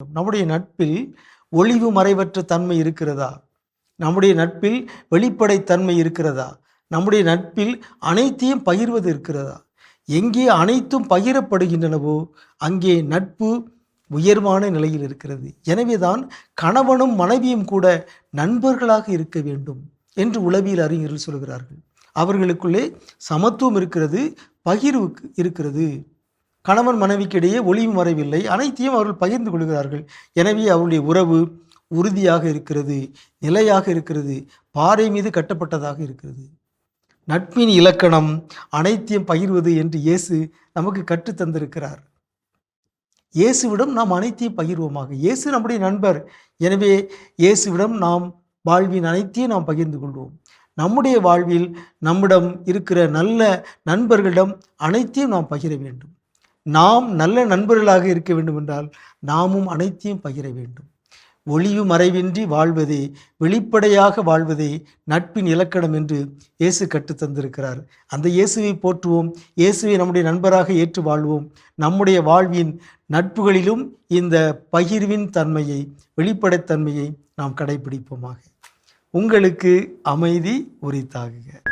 நம்முடைய நட்பில் ஒளிவு மறைவற்ற தன்மை இருக்கிறதா? நம்முடைய நட்பில் வெளிப்படைத்தன்மை இருக்கிறதா? நம்முடைய நட்பில் அனைத்தையும் பகிர்வது இருக்கிறதா? எங்கே அனைத்தும் பகிரப்படுகின்றனவோ அங்கே நட்பு உயர்வான நிலையில் இருக்கிறது. எனவேதான் கணவனும் மனைவியும் கூட நண்பர்களாக இருக்க வேண்டும் என்று உளவியல் அறிஞர்கள் சொல்கிறார்கள். அவர்களுக்குள்ளே சமத்துவம் இருக்கிறது பகிர்வு இருக்கிறது. கணவன் மனைவிக்கிடையே ஒளிவு மறைவில்லை அனைத்தையும் அவர்கள் பகிர்ந்து கொள்கிறார்கள். எனவே அவருடைய உறவு உறுதியாக இருக்கிறது நிலையாக இருக்கிறது பாறை மீது கட்டப்பட்டதாக இருக்கிறது. நட்பின் இலக்கணம் அனைத்தையும் பகிர்வது என்று இயேசு நமக்கு கற்றுத்தந்திருக்கிறார் இயேசுவிடம் நாம் அனைத்தையும் பகிர்வோமாக. இயேசு நம்முடைய நண்பர். எனவே இயேசுவிடம் நாம் வாழ்வின் அனைத்தையும் நாம் பகிர்ந்து கொள்வோம். நம்முடைய வாழ்வில் நம்மிடம் இருக்கிற நல்ல நண்பர்களிடம் அனைத்தையும் நாம் பகிர வேண்டும். நாம் நல்ல நண்பர்களாக இருக்க வேண்டும் என்றால் நாமும் அனைத்தையும் பகிர வேண்டும். ஒளிவு மறைவின்றி வாழ்வதே வெளிப்படையாக வாழ்வதே நட்பின் இலக்கணம் என்று இயேசு கற்றுத்தந்திருக்கிறார் அந்த இயேசுவை போற்றுவோம். இயேசுவை நம்முடைய நண்பராக ஏற்று வாழ்வோம். நம்முடைய வாழ்வின் நட்புகளிலும் இந்த பகிர்வின் தன்மையை வெளிப்படைத்தன்மையை நாம் கடைபிடிப்போமாக. உங்களுக்கு அமைதி உரித்தாகுக.